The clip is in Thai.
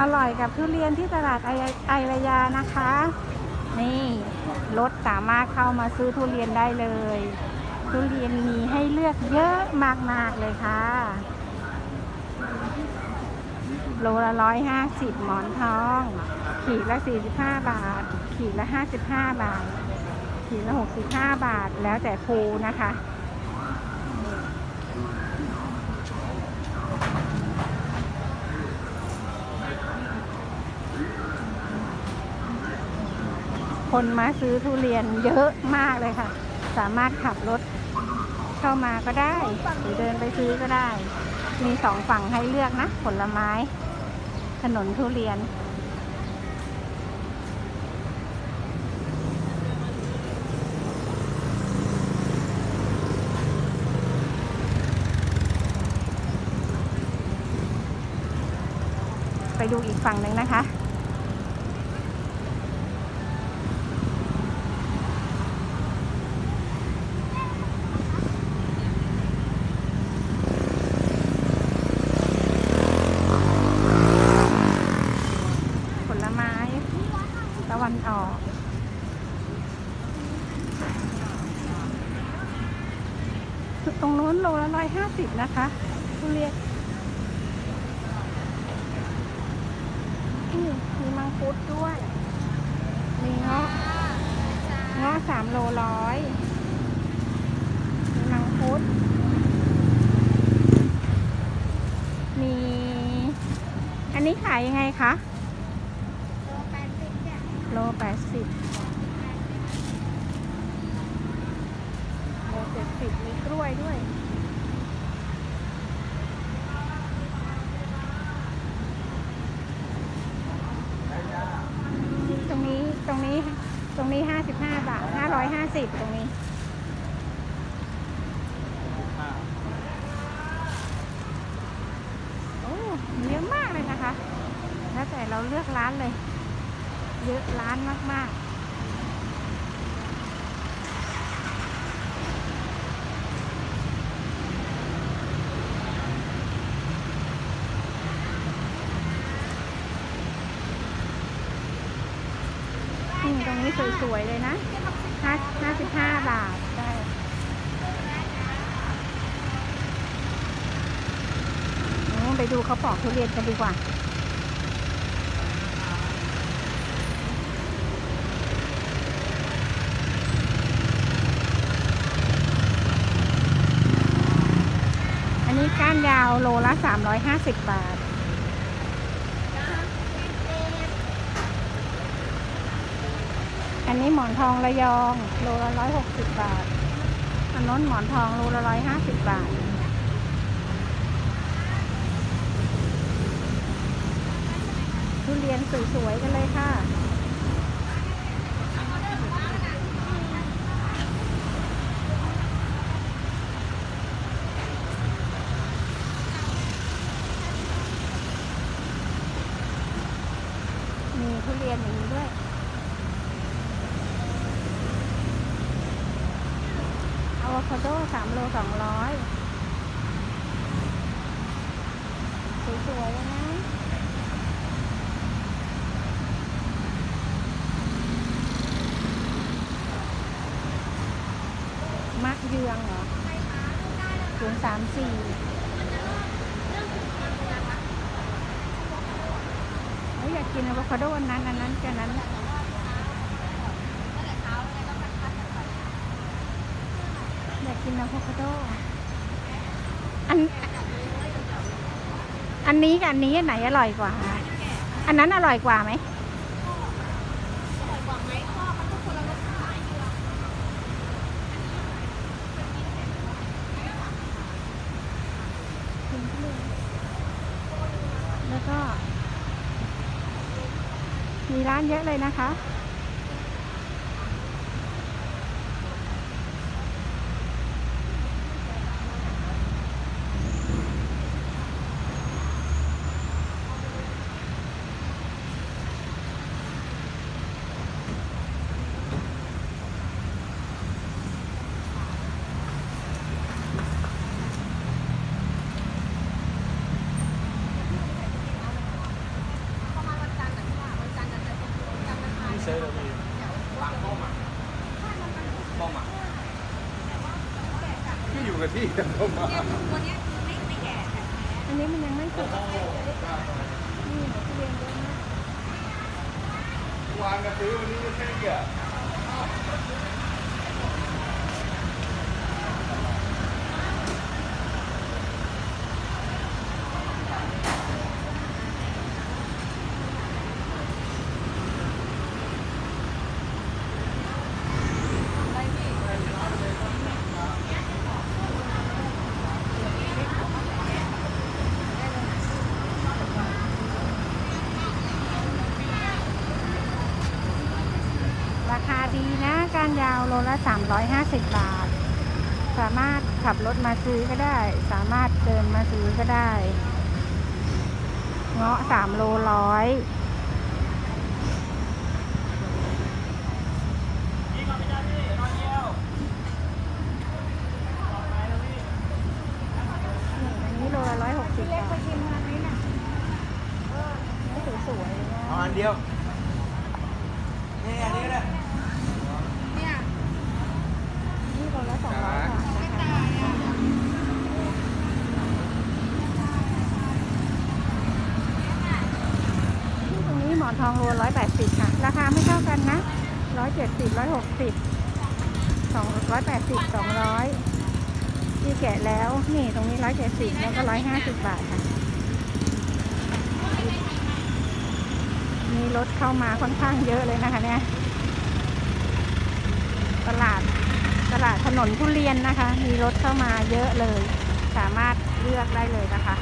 อร่อยกับทุเรียนที่ตลาดไอระยานะคะ นี่รถสามารถเข้ามาซื้อทุเรียนได้เลย ทุเรียนมีให้เลือกเยอะมากๆเลยค่ะ โลละร้อยห้าสิบหมอนทอง ขีดละสี่สิบห้าบาท ขีดละห้าสิบห้าบาท ขีดละหกสิบห้าบาทแล้วแต่ภูนะคะ คนมาซื้อทุเรียนเยอะมากเลยค่ะ สามารถขับรถเข้ามาก็ได้ หรือเดินไปซื้อก็ได้ มีสองฝั่งให้เลือกนะ ผลไม้ ถนนทุเรียน ไปดูอีกฝั่งหนึ่งนะคะ ผลไม้ ตะวันออกตรงนู้นโลละร้อยห้าสิบนะคะทุเรียนมีมังคุดด้วยมีเงาะเงาะสามโลร้อยมีมังคุด มี อันนี้ขายยังไงคะ โลแปดสิบโลเจ็ดสิบมีกล้วยด้วยตรงนี้ตรงนี้ตรงนี้ห้าสิบห้าบาทห้าร้อยห้าสิบตรงนี้โอ้เยอะมากเลยนะคะ แล้วแต่เราเลือกร้านเลย เยอะร้านมากๆอืมตรงนี้สวย ๆ เลยนะห้าห้าสิบห้าบาท ได้อืมไปดูเขาปอกทุเรียนกันดีกว่า อันนี้ก้านยาวโลละ 350 บาท อันนี้หมอนทองระยอง โลละ 160 บาท อันน้นหมอนทองโลละ 150 บาท ทุเรียนสวยๆกันเลยค่ะ ทุเรียนอย่างนี้ด้วย อะโวคาโดสามโลสองร้อยสวยๆเลยนะมะเยืองเหรอศูนย์สามสี่เฮ้ยอยา กินอะโวคาโดอันนั้นอันนั้นแค่นั้นอยากกินอะโวคาโดอันอันนี้กับอันนี้อันไหนอร่อยกว่า อันนั้นอร่อยกว่าไหม แล้วก็ มี ร้านเยอะเลยนะคะ เซอร์พี่ล้งป้อมอะป้อมอะก็อยู่กับที่แต่ป้อมอะตัวนี้ไม่ไม่แก่อันนี้มันยังไม่สุกนี่เรียนเยอะวางกระซื้อวันนี้แค่เกี่ยานยาวโลละ 350 บาท สามารถขับรถมาซื้อก็ได้ สามารถเดินมาซื้อก็ได้ เงาะ3โลร้อยอันนี้โลละร้อยหกสิบบาทไปชิมมาไหมน่ะนี่สวยๆเลยนะ เอาอันเดียว นี่อันนี้นะ เนี่ย นี่โลละสองร้อยบาทนะคะที่ตรงนี้หม อนทองโลร้อยแปดสิบค่ะ ราคาไม่เท่ากันนะร้อยเจ็ดสิบร้อยหกสิบสองร้อยแปดสิบสองร้อยที่แกะแล้วนี่ตรงนี้ร้อยเจ็ดสิบแล้วก็ร้อยห้าสิบบาทค่ะมีรถเข้ามาค่อนข้างเยอะเลยนะคะเนี่ยตลาดตลาดถนนทุเรียนนะคะ มีรถเข้ามาเยอะเลย สามารถเลือกได้เลยนะคะ